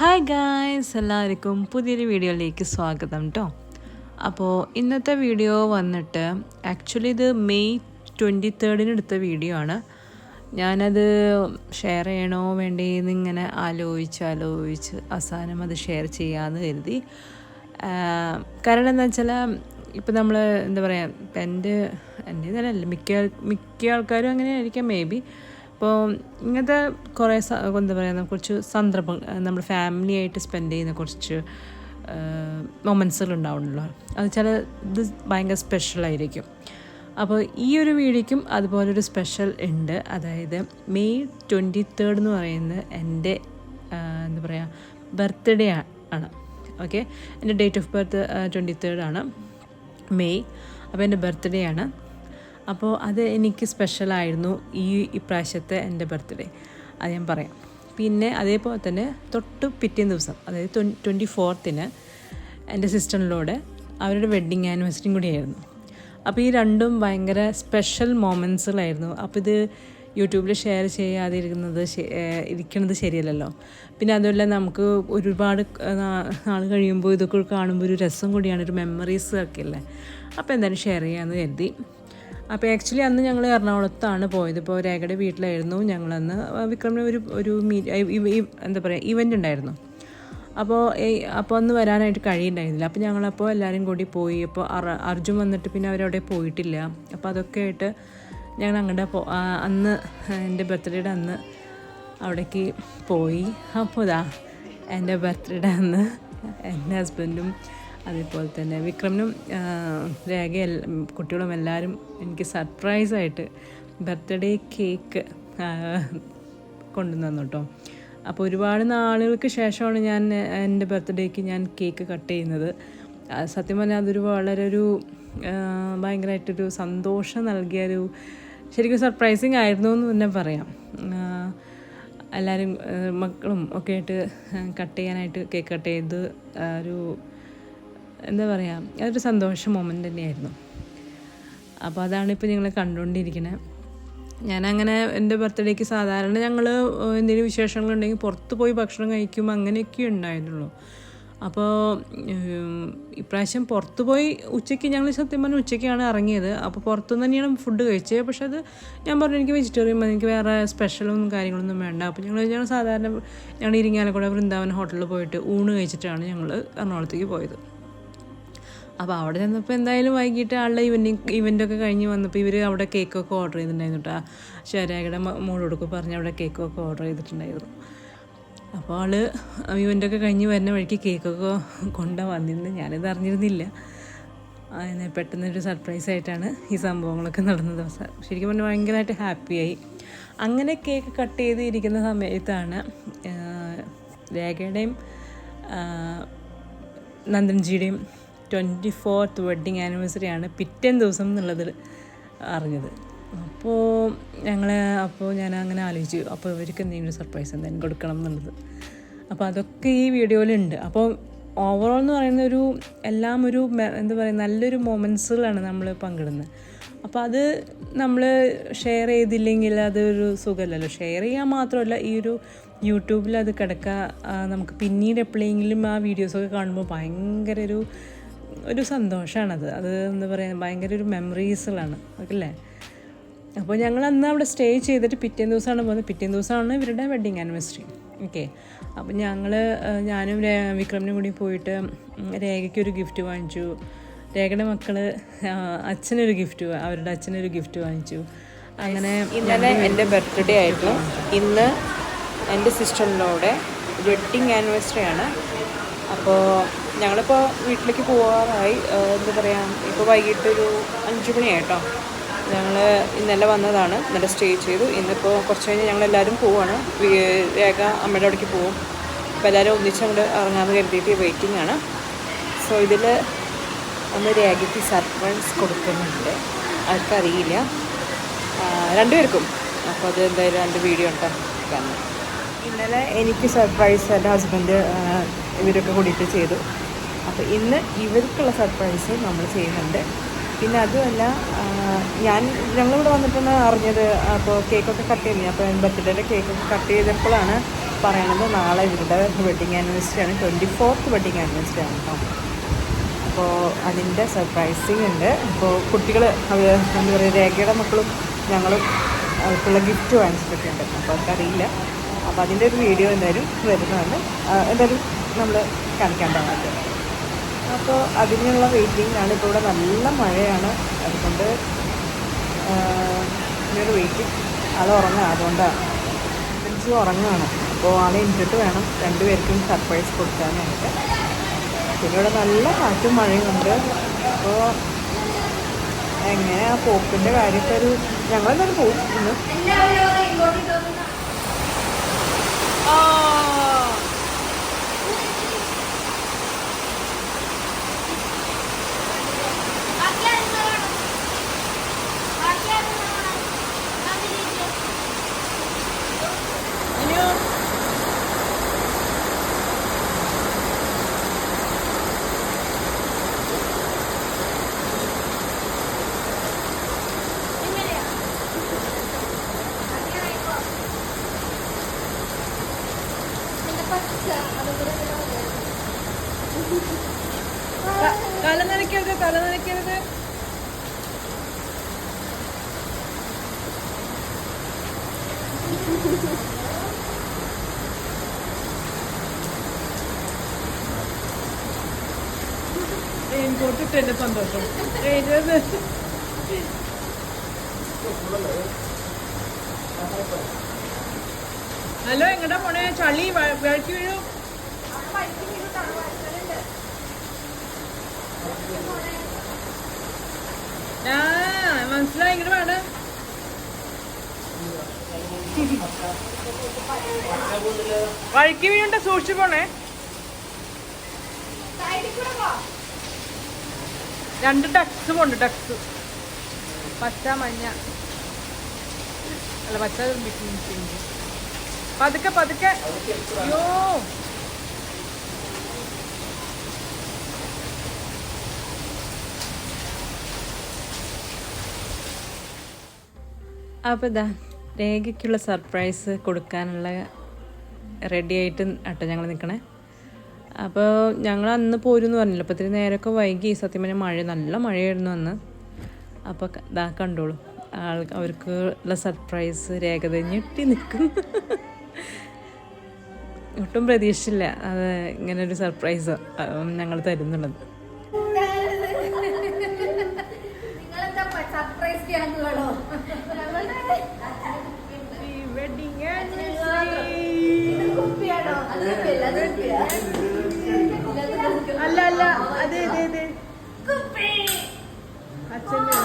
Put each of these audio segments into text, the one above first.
Hi guys എല്ലാവർക്കും പുതിയൊരു വീഡിയോയിലേക്ക് സ്വാഗതം കേട്ടോ അപ്പോൾ ഇന്നത്തെ വീഡിയോ വന്നിട്ട് ആക്ച്വലി ഇത് മെയ് ട്വന്റി തേർഡിന് എടുത്ത വീഡിയോ ആണ്. ഞാനത് ഷെയർ ചെയ്യണോ വേണ്ടേന്ന് ഇങ്ങനെ ആലോചിച്ച് ആലോചിച്ച് അവസാനം അത് ഷെയർ ചെയ്യാമെന്ന് കരുതി. കാരണം എന്താ വെച്ചാൽ ഇപ്പം നമ്മൾ എന്താ പറയുക എന്റെ എന്റെ തന്നെ മിക്ക മിക്ക ആൾക്കാരും അങ്ങനെ ആയിരിക്കാം മേ ബി അപ്പോൾ ഇങ്ങനത്തെ കുറേ എന്താ പറയുക കുറച്ച് സന്ദർഭം നമ്മൾ ഫാമിലി ആയിട്ട് സ്പെൻഡ് ചെയ്യുന്ന കുറച്ച് മൊമെൻസുകൾ ഉണ്ടാവുമല്ലോ അത് ചില ഇത് ഭയങ്കര സ്പെഷ്യലായിരിക്കും അപ്പോൾ ഈ ഒരു വീഡിയോയ്ക്കും അതുപോലൊരു സ്പെഷ്യൽ ഉണ്ട്. അതായത് മെയ് ട്വന്റി തേർഡ് എന്ന് പറയുന്നത് എന്റെ എന്താ പറയുക ബർത്ത്ഡേ ആണ്. ഓക്കെ എന്റെ date of birth twenty third ആണ്. മെയ്. അപ്പോൾ എന്റെ ബർത്ത്ഡേ ആണ്. അപ്പോൾ അത് എനിക്ക് സ്പെഷ്യലായിരുന്നു ഈ ഇപ്രാവശ്യത്തെ എന്റെ ബർത്ത്ഡേ അത് ഞാൻ പറയാം. പിന്നെ അതേപോലെ തന്നെ തൊട്ട് പിറ്റേ ദിവസം അതായത് ട്വന്റി ഫോർത്തിന് എന്റെ സിസ്റ്ററിലൂടെ അവരുടെ വെഡ്ഡിങ് ആനിവേഴ്സറിയും കൂടിയായിരുന്നു അപ്പോൾ ഈ രണ്ടും ഭയങ്കര സ്പെഷ്യൽ മൊമെൻസുകളായിരുന്നു അപ്പോൾ ഇത് യൂട്യൂബിൽ ഷെയർ ചെയ്യാതിരിക്കുന്നത് ഇരിക്കുന്നത് ശരിയല്ലല്ലോ. പിന്നെ അതുമല്ല നമുക്ക് ഒരുപാട് നാൾ കഴിയുമ്പോൾ ഇതൊക്കെ കാണുമ്പോൾ ഒരു രസം കൂടിയാണ് ഒരു മെമ്മറീസ് ഒക്കെ അല്ലേ അപ്പോൾ എന്തായാലും ഷെയർ ചെയ്യാമെന്ന് കരുതി. അപ്പോൾ ആക്ച്വലി അന്ന് ഞങ്ങൾ എറണാകുളത്താണ് പോയത്. ഇപ്പോൾ രേഖയുടെ വീട്ടിലായിരുന്നു ഞങ്ങളന്ന്. വിക്രമിന് ഒരു ഒരു മീറ്റ് എന്താ പറയുക ഇവന്റ് ഉണ്ടായിരുന്നു. അപ്പോൾ അപ്പോൾ അന്ന് വരാനായിട്ട് കഴിയുണ്ടായിരുന്നില്ല. അപ്പോൾ ഞങ്ങളപ്പോൾ എല്ലാവരും കൂടി പോയി. അപ്പോൾ അർജുൻ വന്നിട്ട് പിന്നെ അവരവിടെ പോയിട്ടില്ല. അപ്പോൾ അതൊക്കെ ആയിട്ട് ഞങ്ങൾ അങ്ങോട്ട് പോ അന്ന് എന്റെ ബർത്ത്ഡേയുടെ അന്ന് അവിടേക്ക് പോയി. അപ്പോൾ ഇതാ എന്റെ ബർത്ത്ഡേയുടെ അന്ന് എന്റെ ഹസ്ബൻഡും അതേപോലെ തന്നെ വിക്രമിനും രേഖ കുട്ടികളും എല്ലാവരും എനിക്ക് സർപ്രൈസായിട്ട് ബർത്ത്ഡേ കേക്ക് കൊണ്ടുവന്നു കേട്ടോ അപ്പോൾ ഒരുപാട് നാളുകൾക്ക് ശേഷമാണ് ഞാൻ എന്റെ ബർത്ത്ഡേക്ക് ഞാൻ കേക്ക് കട്ട് ചെയ്യുന്നത്. സത്യം പറഞ്ഞാൽ അതൊരു വളരെ ഒരു ഭയങ്കരമായിട്ടൊരു സന്തോഷം നൽകിയ ഒരു ശരിക്കും സർപ്രൈസിങ് ആയിരുന്നു എന്ന് തന്നെ പറയാം. എല്ലാവരും മക്കളും ഒക്കെ ആയിട്ട് കട്ട് ചെയ്യാനായിട്ട് കേക്ക് കട്ട് ചെയ്ത് ഒരു എന്താ പറയുക അതൊരു സന്തോഷ മൊമെന്റ് തന്നെയായിരുന്നു. അപ്പോൾ അതാണ് ഇപ്പോൾ നിങ്ങൾ കണ്ടുകൊണ്ടിരിക്കുന്നത് ഞാനങ്ങനെ എന്റെ ബർത്ത്ഡേക്ക് സാധാരണ ഞങ്ങൾ എന്തെങ്കിലും വിശേഷങ്ങളുണ്ടെങ്കിൽ പുറത്ത് പോയി ഭക്ഷണം കഴിക്കും അങ്ങനെയൊക്കെ ഉണ്ടായിരുന്നുള്ളൂ. അപ്പോൾ ഇപ്രാവശ്യം പുറത്ത് പോയി ഉച്ചയ്ക്ക് ഞങ്ങൾ സത്യം പറഞ്ഞാൽ ഉച്ചയ്ക്കാണ് ഇറങ്ങിയത്. അപ്പോൾ പുറത്തുനിന്ന് തന്നെയാണ് ഫുഡ് കഴിച്ചത്. പക്ഷെ അത് ഞാൻ പറഞ്ഞു എനിക്ക് വെജിറ്റേറിയൻ മതി എനിക്ക് വേറെ സ്പെഷ്യലൊന്നും കാര്യങ്ങളൊന്നും വേണ്ട. അപ്പോൾ ഞങ്ങൾ ഞങ്ങൾ സാധാരണ ഞങ്ങൾ ഇരിങ്ങാലക്കുട വൃന്ദാവൻ ഹോട്ടലിൽ പോയിട്ട് ഊണ് കഴിച്ചിട്ടാണ് ഞങ്ങൾ എറണാകുളത്തേക്ക് പോയത്. അപ്പോൾ അവിടെ ചെന്നപ്പോൾ എന്തായാലും വൈകിട്ട് ആളുടെ ഇവന്റിങ് ഇവന്റൊക്കെ കഴിഞ്ഞ് വന്നപ്പോൾ ഇവർ അവിടെ കേക്കൊക്കെ ഓർഡർ ചെയ്തിട്ടുണ്ടായിരുന്നു കേട്ടോ ശരാഗയുടെ മോളോടൊക്കെ പറഞ്ഞ് അവിടെ കേക്കൊക്കെ ഓർഡർ ചെയ്തിട്ടുണ്ടായിരുന്നു. അപ്പോൾ ആൾ ഇവന്റൊക്കെ കഴിഞ്ഞ് വരുന്ന വഴിക്ക് കേക്കൊക്കെ കൊണ്ടു വന്നിരുന്നു. ഞാനിത് അറിഞ്ഞിരുന്നില്ല. പെട്ടെന്നൊരു സർപ്രൈസ് ആയിട്ടാണ് ഈ സംഭവങ്ങളൊക്കെ നടന്ന ദിവസം ശരിക്കും പറഞ്ഞാൽ ഭയങ്കരമായിട്ട് ഹാപ്പിയായി അങ്ങനെ കേക്ക് കട്ട് ചെയ്തിരിക്കുന്ന സമയത്താണ് രേഖയുടെയും നന്ദൻജിയുടെയും ട്വന്റി ഫോർത്ത് വെഡ്ഡിങ് ആനിവേഴ്സറിയാണ് പിറ്റേ ദിവസം എന്നുള്ളത് അറിഞ്ഞത്. അപ്പോൾ ഞങ്ങൾ അപ്പോൾ ഞാൻ അങ്ങനെ ആലോചിച്ചു. അപ്പോൾ ഇവർക്ക് എന്തെങ്കിലും സർപ്രൈസ് എന്തെങ്കിലും കൊടുക്കണം എന്നുള്ളത്. അപ്പോൾ അതൊക്കെ ഈ വീഡിയോയിലുണ്ട് അപ്പോൾ ഓവറോൾ എന്ന് പറയുന്ന ഒരു എല്ലാം ഒരു എന്താ പറയുക നല്ലൊരു മൊമെൻസുകളാണ് നമ്മൾ പങ്കിടുന്നത്. അപ്പോൾ അത് നമ്മൾ ഷെയർ ചെയ്തില്ലെങ്കിൽ അതൊരു സുഖമല്ലല്ലോ. ഷെയർ ചെയ്യാൻ മാത്രമല്ല ഈ ഒരു യൂട്യൂബിൽ അത് കിടക്കുക നമുക്ക് പിന്നീട് എപ്പോഴെങ്കിലും ആ വീഡിയോസൊക്കെ കാണുമ്പോൾ ഭയങ്കര ഒരു ഒരു സന്തോഷമാണത് അത് എന്ന് പറയുക ഭയങ്കര ഒരു മെമ്മറീസുകളാണ് അല്ലേ? അപ്പോൾ ഞങ്ങൾ അന്ന് അവിടെ സ്റ്റേ ചെയ്തിട്ട് പിറ്റേ ദിവസമാണ് പോകുന്നത് പിറ്റേ ദിവസമാണ് ഇവരുടെ വെഡ്ഡിങ് ആനിവേഴ്സറി ഓക്കെ അപ്പോൾ ഞങ്ങൾ ഞാനും വിക്രമിനും കൂടി പോയിട്ട് രേഖയ്ക്ക് ഒരു ഗിഫ്റ്റ് വാങ്ങിച്ചു. രേഖയുടെ മക്കൾ അച്ഛനൊരു ഗിഫ്റ്റ് അവരുടെ അച്ഛനൊരു ഗിഫ്റ്റ് വാങ്ങിച്ചു. അങ്ങനെ ഇന്നലെ എന്റെ ബർത്ത്ഡേ ആയിരുന്നു. ഇന്ന് എന്റെ സിസ്റ്ററിനോടെ വെഡ്ഡിങ് ആനിവേഴ്സറി ആണ്. അപ്പോൾ ഞങ്ങളിപ്പോൾ വീട്ടിലേക്ക് പോകാറായി എന്താ പറയുക ഇപ്പോൾ വൈകിട്ട് ഒരു അഞ്ച് മണിയായിട്ടോ. ഞങ്ങൾ ഇന്നലെ വന്നതാണ്. ഇന്നലെ സ്റ്റേ ചെയ്തു. ഇന്നിപ്പോൾ കുറച്ച് കഴിഞ്ഞ് ഞങ്ങളെല്ലാവരും പോവാണ്. രേഖ അമ്മയുടെ അവിടേക്ക് പോവും. അപ്പോൾ എല്ലാവരും ഒന്നിച്ച് അങ്ങോട്ട് ഇറങ്ങാമെന്ന് കരുതിയിട്ട് വെയിറ്റിംഗ് ആണ്. സോ ഇതിൽ ഒന്ന് രേഖയ്ക്ക് സർപ്രൈസ് കൊടുക്കുന്നുണ്ട്. ആർക്കറിയില്ല. രണ്ടുപേർക്കും. അപ്പോൾ അത് എന്തായാലും രണ്ട് വീഡിയോ ഉണ്ടോ ഇന്നലെ എനിക്ക് സർപ്രൈസ് എന്റെ ഹസ്ബൻഡ് ഇവരൊക്കെ കൂടിയിട്ട് ചെയ്തു. അപ്പോൾ ഇന്ന് ഇവർക്കുള്ള സർപ്രൈസ് നമ്മൾ ചെയ്യുന്നുണ്ട്. പിന്നെ അതുമല്ല ഞാൻ ഞങ്ങളിവിടെ വന്നിട്ടാണ് അറിഞ്ഞത് അപ്പോൾ കേക്കൊക്കെ കട്ട് ചെയ്യുന്നത്. അപ്പോൾ ബർത്ത്ഡേയുടെ കേക്കൊക്കെ കട്ട് ചെയ്തപ്പോഴാണ് പറയണത് നാളെ ഇവരുടെ വെഡിങ് ആനിവേഴ്സറി ആണ്. ട്വന്റി ഫോർത്ത് വെഡിങ് ആനിവേഴ്സറി ആണ് കേട്ടോ അപ്പോൾ അതിന്റെ സർപ്രൈസിങ് ഉണ്ട്. അപ്പോൾ കുട്ടികൾ അവർ എന്താ പറയുക രേഖയുടെ മക്കളും ഞങ്ങളും അവർക്കുള്ള ഗിഫ്റ്റ് വാങ്ങിച്ചിട്ടൊക്കെ ഉണ്ട് അപ്പോൾ അവർക്കറിയില്ല. അപ്പോൾ അതിന്റെ ഒരു വീഡിയോ എന്തായാലും വരുന്നതാണ്. എന്തായാലും നമ്മൾ കാണിക്കാണ്ടാവുന്നത് അപ്പോൾ അതിനുള്ള ആണ്. ഇപ്പോൾ ഇവിടെ നല്ല മഴയാണ്. അതുകൊണ്ട് ഇങ്ങനൊരു വെയിറ്റിംഗ് ആൾ ഉറങ്ങുക അതുകൊണ്ടാണ് ഫ്രണ്ട്സ് ഉറങ്ങുകയാണ് അപ്പോൾ ആളെ ഇട്ടിട്ട് വേണം രണ്ടുപേർക്കും സർപ്രൈസ് കൊടുക്കാനായിട്ട്. പിന്നെ ഇവിടെ നല്ല കാറ്റും മഴയും ഉണ്ട്. അപ്പോൾ എങ്ങനെ ആ പോക്കിന്റെ കാര്യമൊക്കെ ഒരു ഞങ്ങളെന്തായാലും പോകും ഇന്ന് റെയിൻകോട്ട് സന്തോഷം. ഹലോ എങ്ങടാ പോണേ? ചളി വഴക്കി വീഴും. ആ മനസ്സിലായി. എങ്ങനെ വേണം വഴിക്ക് വീണ്ട സൂക്ഷിച്ചു പോണേ. രണ്ട് ടക്സ് പോണ്ട് ടക്സ് പച്ച മഞ്ഞ. അല്ല പച്ച പതുക്കെ പതുക്കെ. അയ്യോ. അപ്പോൾ ഇതാ രേഖയ്ക്കുള്ള സർപ്രൈസ് കൊടുക്കാനുള്ള റെഡി ആയിട്ട് ആട്ടോ ഞങ്ങൾ നിൽക്കണേ അപ്പോൾ ഞങ്ങൾ അന്ന് പോരുമെന്ന് പറഞ്ഞില്ല? അപ്പോൾ ഇത്തിരി നേരമൊക്കെ വൈകി. സത്യം പറഞ്ഞാൽ മഴ നല്ല മഴയായിരുന്നു അന്ന്. അപ്പോൾ ഇതാ കണ്ടോളൂ. ആൾ അവർക്ക് ഉള്ള സർപ്രൈസ് രേഖ ഞെട്ടി നിൽക്കും ഒട്ടും പ്രതീക്ഷിച്ചില്ല. അത് ഇങ്ങനെ ഒരു സർപ്രൈസ് ഞങ്ങൾ തരുന്നുള്ളത് നിങ്ങളെന്താ സർപ്രൈസ് ഗ്യാങ്ങുകളോ വെഡിങ് കുപ്പിയാണോ അത് കുപ്പിയല്ല അത് കുപ്പിയാ അല്ല അല്ല അതെ അതെ അതെ. അച്ഛന്റെ.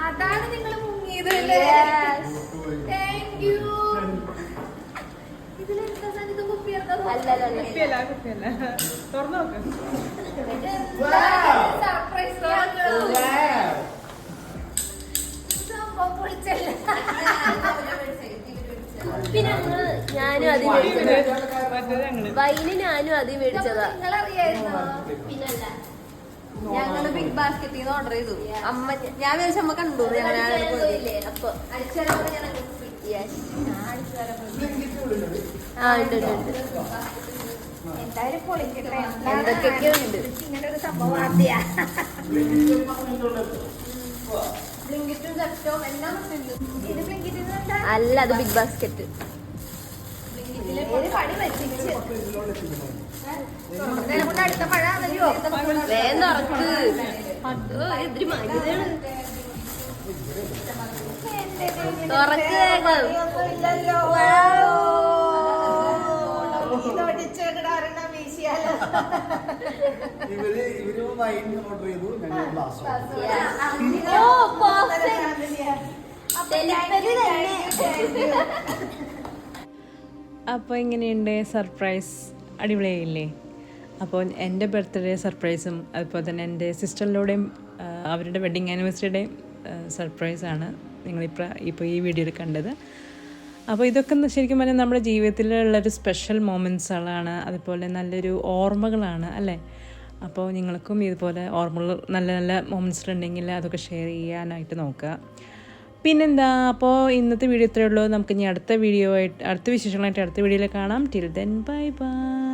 അതാണ് നിങ്ങൾ മുങ്ങിയത് താങ്ക് യു കുപ്പിയല്ല കുപ്പിയല്ല. തുറന്നു നോക്ക്. സർപ്രൈസ് പിന്നെ ഞങ്ങൾ ഞാനും അത് മേടിച്ചത് വൈന് ഞാനും അത് മേടിച്ചതാ ഞങ്ങൾ ബിഗ് ബാസ്കറ്റിൽ നിന്ന് ഓർഡർ ചെയ്തു അമ്മ ഞാൻ വിചാരിച്ച അമ്മ കണ്ടു അപ്പൊ. ആ ഉണ്ട് ഉണ്ട് ഉണ്ട് എന്തൊക്കെയൊക്കെയോ ഉണ്ട് ഇങ്ങനെ ഒരു സംഭവം അല്ല അത് ബിഗ് ബാസ്ക്കറ്റ്. പണി പറ്റിച്ച് നേരം കൊണ്ട് അടുത്ത മഴ ആണല്ലോ വേഗം തുറക്ക് അതോ എന്തൊരു മരുതാണ് തുറക്ക് വേഗം ഇല്ലല്ലോ ഇതൊടിച്ചിടാറുണ്ട വീശിയാലോ ഇവർ ഇവർ വൈൻ ഓർഡർ ചെയ്തു ഞങ്ങൾ ഗ്ലാസ് അപ്പോൾ എങ്ങനെയുണ്ട് സർപ്രൈസ് അടിപൊളിയായില്ലേ അപ്പോൾ എന്റെ ബർത്ത്ഡേ സർപ്രൈസും അതുപോലെ തന്നെ എന്റെ സിസ്റ്ററിലൂടെയും അവരുടെ വെഡിങ് ആനിവേഴ്സറിയുടെയും സർപ്രൈസാണ് നിങ്ങളിപ്പോൾ ഇപ്പോൾ ഈ വീഡിയോയിൽ കണ്ടത് അപ്പോൾ ഇതൊക്കെ ശരിക്കും പറഞ്ഞാൽ നമ്മുടെ ജീവിതത്തിലുള്ളൊരു സ്പെഷ്യൽ മൊമെന്റ്സുകളാണ് അതുപോലെ നല്ലൊരു ഓർമ്മകളാണ് അല്ലേ? അപ്പോൾ നിങ്ങൾക്കും ഇതുപോലെ ഓർമ്മകൾ നല്ല നല്ല മൊമെന്റ്സ് ഉണ്ടെങ്കിൽ അതൊക്കെ ഷെയർ ചെയ്യാനായിട്ട് നോക്കുക. പിന്നെന്താ അപ്പോൾ ഇന്നത്തെ വീഡിയോ ഇത്രയേ ഉള്ളൂ. നമുക്ക് ഇനി അടുത്ത വീഡിയോ ആയിട്ട് അടുത്ത വിശേഷങ്ങളായിട്ട് അടുത്ത വീഡിയോയിൽ കാണാം. Till then bye bye